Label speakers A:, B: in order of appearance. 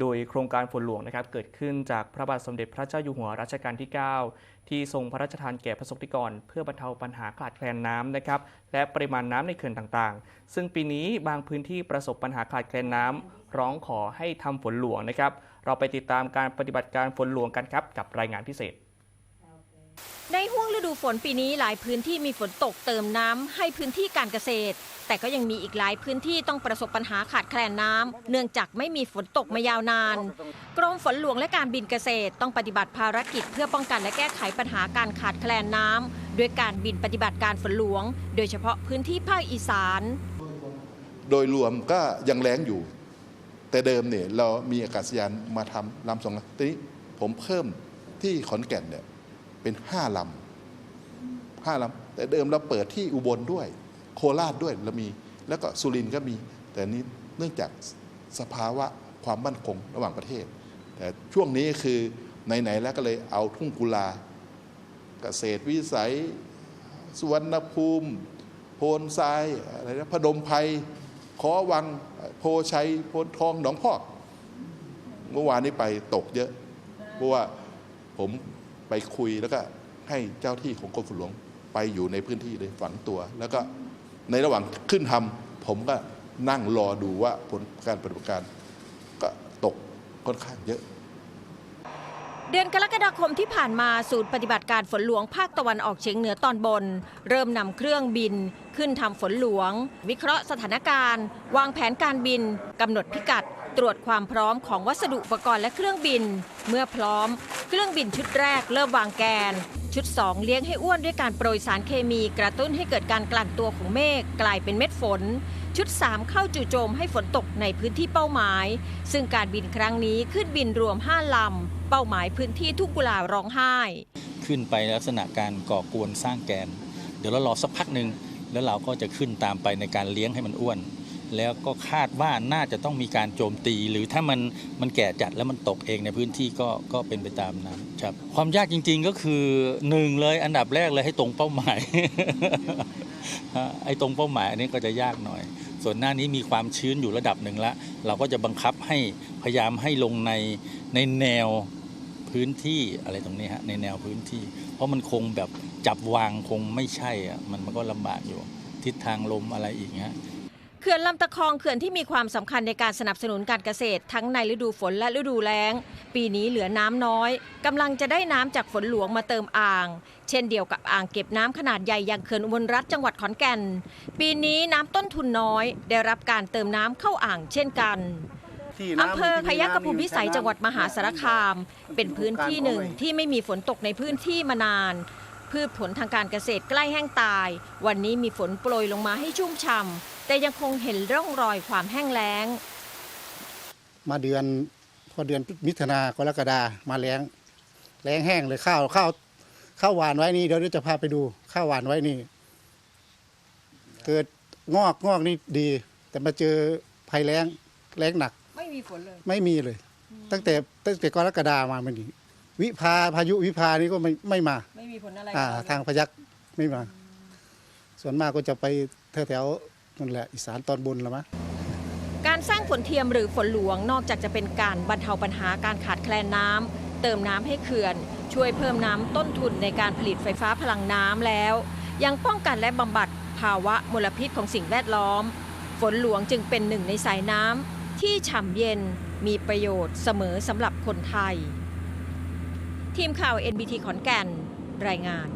A: โดยโครงการฝนหลวงนะครับเกิดขึ้นจากพระบาทสมเด็จพระเจ้าอยู่หัวรัชกาลที่ 9 ที่ทรงพระราชทานแก่ประสบนิกร เพื่อบรรเทาปัญหาขาดแคลนน้ำนะครับและปริมาณน้ำในเขื่อนต่างๆ ซึ่งปีนี้บางพื้นที่ประสบปัญหาขาดแคลนน้ำร้องขอให้ทำฝนหลวงนะครับ เราไปติดตามการปฏิบัติการฝนหลวงกันครับกับรายงานพิเศษ
B: ในห่วงฤดูฝนปีนี้หลายพื้นที่มีฝนตกเติมน้ำให้พื้นที่การเกษตร แต่ก็ยังมีอีกหลายพื้นที่ต้องประสบปัญหาขาดแคลนน้ำเนื่องจากไม่มีฝนตกมายาวนาน กรมฝนหลวงและการบินเกษตรต้องปฏิบัติภารกิจเพื่อป้องกันและแก้ไขปัญหาการขาดแคลนน้ำด้วยการบินปฏิบัติการฝนหลวง โดยเฉพาะพื้นที่ภาคอีสาน
C: โดยรวมก็ยังแรงอยู่ แต่เดิมเนี่ยเรามีอากาศยานมาทำลำสองลำทีนี้ผมเพิ่มที่ขอนแก่นเนี่ย เป็นห้าลำห้าลำแต่เดิมเราเปิดที่อุบลด้วย โคราชด้วยเรามี แล้วก็สุรินทร์ก็มี แต่นี้เนื่องจากสภาวะความมั่นคงระหว่างประเทศ แต่ช่วงนี้คือไหนๆแล้วก็เลยเอาทุ่งกุลาเกษตรวิสัยสุวรรณภูมิ โพนทรายอะไรนะพดมไพรขอวังโพชัยโพนทองหนองพอก เมื่อวานนี้ไปตกเยอะ เพราะว่าผม ไปคุยแล้วก็ให้เจ้าที่ของกรมฝนหลวงไปอยู่ในพื้นที่เลยฝังตัว แล้วก็ในระหว่างขึ้นทำผมก็นั่งรอดูว่าผลการปฏิบัติการก็ตกค่อนข้างเยอะ
B: เดือนกรกฎาคมที่ผ่านมาศูนย์ปฏิบัติการฝนหลวงภาคตะวันออกเฉียงเหนือตอนบน เริ่มนำเครื่องบิน ขึ้นทำฝนหลวง วิเคราะห์สถานการณ์ วางแผนการบินกำหนดพิกัด ตรวจความพร้อมของวัสดุอุปกรณ์และเครื่องบิน เมื่อพร้อม เครื่องบินชุดแรกเริ่มวางแกน ชุด 2 เลี้ยงให้อ้วนด้วยการโปรยสารเคมีกระตุ้นให้เกิดการกลั่นตัวของเมฆกลายเป็นเม็ดฝน ชุด 3 เข้าจู่โจมให้ฝนตกในพื้นที่เป้าหมาย ซึ่งการบินครั้งนี้ขึ้นบินรวม 5 ลำ เป้าหมายพื้นที่ทุกกุลาร้องไห้
D: ขึ้นไปลักษณะการก่อกวนสร้างแกน เดี๋ยวเรารอสักพักหนึ่ง แล้วเราก็จะขึ้นตามไปในการเลี้ยงให้มันอ้วน แล้วก็คาดว่าน่าจะต้องมีการโจมตี หรือถ้ามันมันแก่จัดแล้วมันตกเองในพื้นที่ก็ก็เป็นไปตามนั้นครับความยากจริง ๆก็คือหนึ่งเลยอันดับแรกเลยให้ตรงเป้าหมายไอ้ตรงเป้าหมายอันนี้ก็จะยากหน่อย ส่วนหน้านี้มีความชื้นอยู่ระดับหนึ่งแล้วเราก็จะบังคับให้พยายามให้ลงในในแนว พื้นที่อะไรตรงนี้ฮะในแนวพื้นที่ เพราะมันคงแบบจับวางคงไม่ใช่อะมันมันก็ลำบากอยู่ ทิศทางลมอะไรอีกฮะ
B: เขื่อนลำตะคองเขื่อนที่มีความสำคัญในการสนับสนุนการเกษตร ทั้งในฤดูฝนและฤดูแล้ง ปีนี้เหลือน้ำน้อยกำลังจะได้น้ำจากฝนหลวงมาเติมอ่าง เช่นเดียวกับอ่างเก็บน้ำขนาดใหญ่อย่างเขื่อนอุบลรัฐจังหวัดขอนแก่น ปีนี้น้ำต้นทุนน้อย ได้รับการเติมน้ำเข้าอ่างเช่นกัน อำเภอขยัคฆภูมิพิสัยจังหวัดมหาสารคาม เป็นพื้นที่หนึ่งที่ไม่มีฝนตกในพื้นที่มานาน พืชผลทางการเกษตรใกล้แห้งตาย วันนี้มีฝนโปรยลงมาให้ชุ่มฉ่ำแต่ยังคงเห็นร่องรอยความแห้งแล้ง
E: มาเดือนพอเดือนมิถุนากรกฎามาแล้งแล้งแห้งเลยข้าวข้าวข้าวหวานไว้นี่เดี๋ยวเราจะพาไปดูข้าวหวานไว้นี่ เกิดงอกงอกนี่ดี แต่มาเจอภัยแล้งแล้งหนัก
B: ไม่มีฝนเลย
E: ไม่มีเลย ตั้งแต่ตั้งแต่กรกฎามามันนี่วิภาพายุวิภานี่ก็ไม่ไม่มา
B: ไม่มีฝนอะไร
E: อ่าทางพยักไม่มา ส่วนมากก็จะไปแถวๆนั่นแหละอีสานตอนบนละมั้ง
B: การสร้างฝนเทียมหรือฝนหลวงนอกจากจะเป็นการบรรเทาปัญหาการขาดแคลนน้ำเติมน้ำให้เขื่อน ช่วยเพิ่มน้ำต้นทุนในการผลิตไฟฟ้าพลังน้ำแล้ว ยังป้องกันและบำบัดภาวะมลพิษของสิ่งแวดล้อม ฝนหลวงจึงเป็นหนึ่งในสายน้ำ ที่ฉ่ำเย็นมีประโยชน์เสมอสำหรับคนไทย ทีมข่าว NBT ขอนแก่น รายงาน